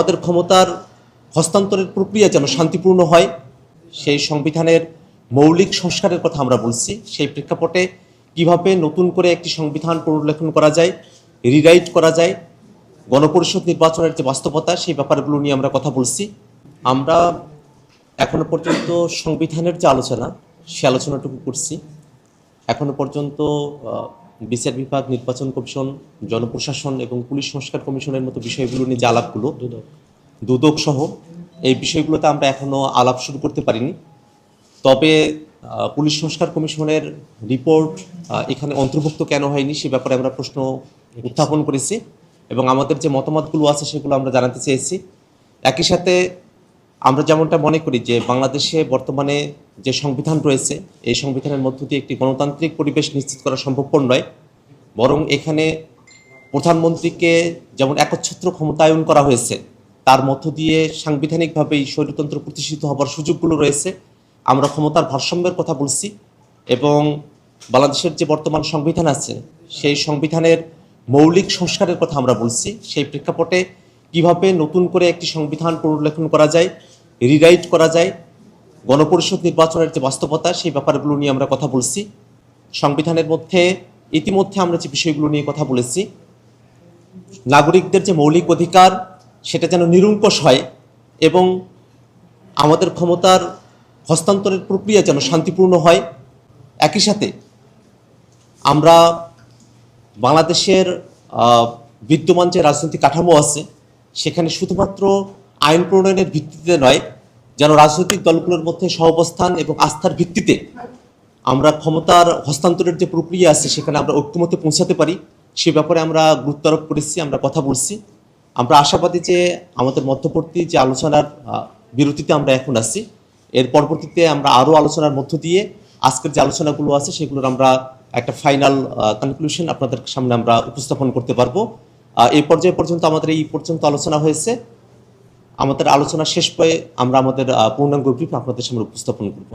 আমাদের ক্ষমতার হস্তান্তরের প্রক্রিয়া যেন শান্তিপূর্ণ হয়, সেই সংবিধানের মৌলিক সংস্কারের কথা আমরা বলছি। সেই প্রেক্ষাপটে কীভাবে নতুন করে একটি সংবিধান পুনর্লেখন করা যায় রিরাইট করা যায়, গণপরিষদ নির্বাচনের যে বাস্তবতা, সেই ব্যাপারগুলো নিয়ে আমরা কথা বলছি। আমরা এখনও পর্যন্ত সংবিধানের যে আলোচনা, সে আলোচনাটুকু করছি। এখনও পর্যন্ত বিচার বিভাগ নির্বাচন কমিশন জনপ্রশাসন এবং পুলিশ সংস্কার কমিশনের মতো বিষয়গুলো নিয়ে যে আলাপগুলো দুদক। সহ এই বিষয়গুলোতে আমরা এখনও আলাপ শুরু করতে পারিনি। তবে পুলিশ সংস্কার কমিশনের রিপোর্ট এখানে অন্তর্ভুক্ত কেন হয়নি সে ব্যাপারে আমরা প্রশ্ন উত্থাপন করেছি এবং আমাদের যে মতামতগুলো আছে সেগুলো আমরা জানাতে চেয়েছি। একই সাথে আমরা যেমনটা মনে করি যে বাংলাদেশে বর্তমানে যে সংবিধান রয়েছে, এই সংবিধানের মধ্য দিয়ে একটি গণতান্ত্রিক পরিবেশ নিশ্চিত করা সম্ভবপর নয়। বরং এখানে প্রধানমন্ত্রীকে যেমন একচ্ছত্র ক্ষমতায়ন করা হয়েছে, তার মধ্য দিয়ে সাংবিধানিকভাবে এই স্বৈরতন্ত্র প্রতিষ্ঠিত হবার সুযোগগুলো রয়েছে। আমরা ক্ষমতার ভারসাম্যের কথা বলছি এবং বাংলাদেশের যে বর্তমান সংবিধান আছে, সেই সংবিধানের মৌলিক সংস্কারের কথা আমরা বলছি। সেই প্রেক্ষাপটে কীভাবে নতুন করে একটি সংবিধান পুনর্লেখন করা যায় রিরাইট করা যায় গণপরিষদ নির্বাচনের যে বাস্তবতা, সেই ব্যাপারগুলো নিয়ে আমরা কথা বলছি। সংবিধানের মধ্যে, ইতিমধ্যে আমরা যে বিষয়গুলো নিয়ে কথা বলেছি, নাগরিকদের যে মৌলিক অধিকার, সেটা যেন নিরঙ্কুশ হয় এবং আমাদের ক্ষমতার হস্তান্তরের প্রক্রিয়া যেন শান্তিপূর্ণ হয়। একই সাথে আমরা বাংলাদেশের বিদ্যমান যে রাজনৈতিক কাঠামো আছে, সেখানে শুধুমাত্র আইন প্রণয়নের ভিত্তিতে নয় যেন রাজনৈতিক দলগুলোর মধ্যে সহাবস্থান এবং আস্থার ভিত্তিতে আমরা ক্ষমতার হস্তান্তরের যে প্রক্রিয়া আছে, সেখানে আমরা ঐক্যমতে পৌঁছাতে পারি, সে ব্যাপারে আমরা গুরুত্ব আরোপ করেছি, আমরা কথা বলছি। আমরা আশাবাদী যে আমাদের মধ্যবর্তী যে আলোচনার বিরতিতে আমরা এখন আছি। এর পরবর্তীতে আমরা আরও আলোচনার মধ্য দিয়ে আজকের যে আলোচনাগুলো আছে, সেগুলোর আমরা একটা ফাইনাল কনক্লুশন আপনাদের সামনে আমরা উপস্থাপন করতে পারব। এই পর্যায়ে পর্যন্ত আমাদের এই পর্যন্ত আলোচনা হয়েছে। আমাদের আলোচনা শেষ পেয়ে আমরা আমাদের পূর্ণাঙ্গ ব্রিফ আপনাদের সামনে উপস্থাপন করব।